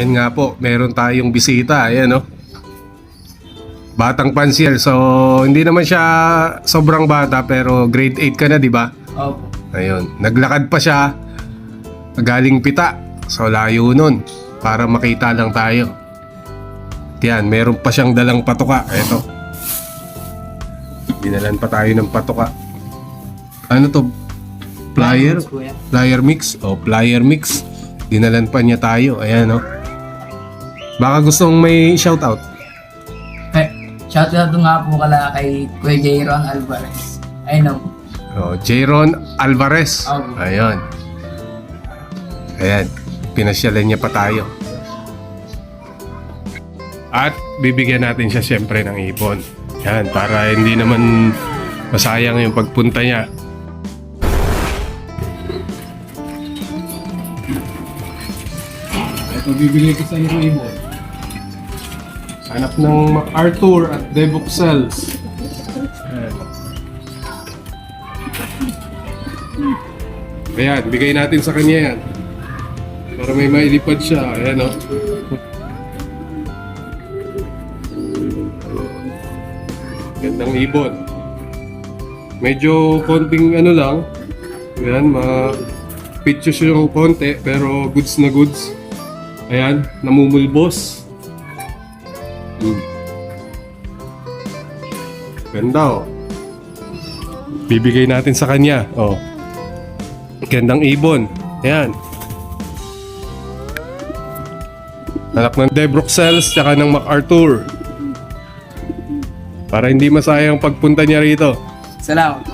Yan nga po, meron tayong bisita. Ayan, no? Batang pansiel. So, hindi naman siya sobrang bata, pero grade 8 ka na, di ba? Opo. Ayun. Naglakad pa siya. Galing pita. So, layo nun. Para makita lang tayo. Yan, meron pa siyang dalang patuka. Eto. Dinalan pa tayo ng patuka. Ano to? Kuya. Plier mix? O, plier mix. Dinalan pa niya tayo. Ayan, no? Baka gustong may shoutout. Eh, shoutout nga po kala kay Kuya Jayron Alvarez. I know. O, Jayron Alvarez. Opo. Ayan. Ayan. Pinasyalan niya pa tayo. At bibigyan natin siya siyempre ng ibon. Yan, para hindi naman masayang yung pagpunta niya. Bibili ko sa iyo ng ibon. Hanap ng MacArthur at Debok Cells. Ayan. Bigay natin sa kanya yan. Para may mailipad siya. Ayan o. Gandang ibon. Medyo konting ano lang. Ayan, ma pictures yung konti pero goods na goods. Ayan, namumulbos. Hmm. Ganda oh. Bibigay natin sa kanya. Oh. Gandang ibon. Ayan. Anak ng Debroxels tsaka ng MacArthur. Para hindi masayang pagpunta niya rito. Salamat.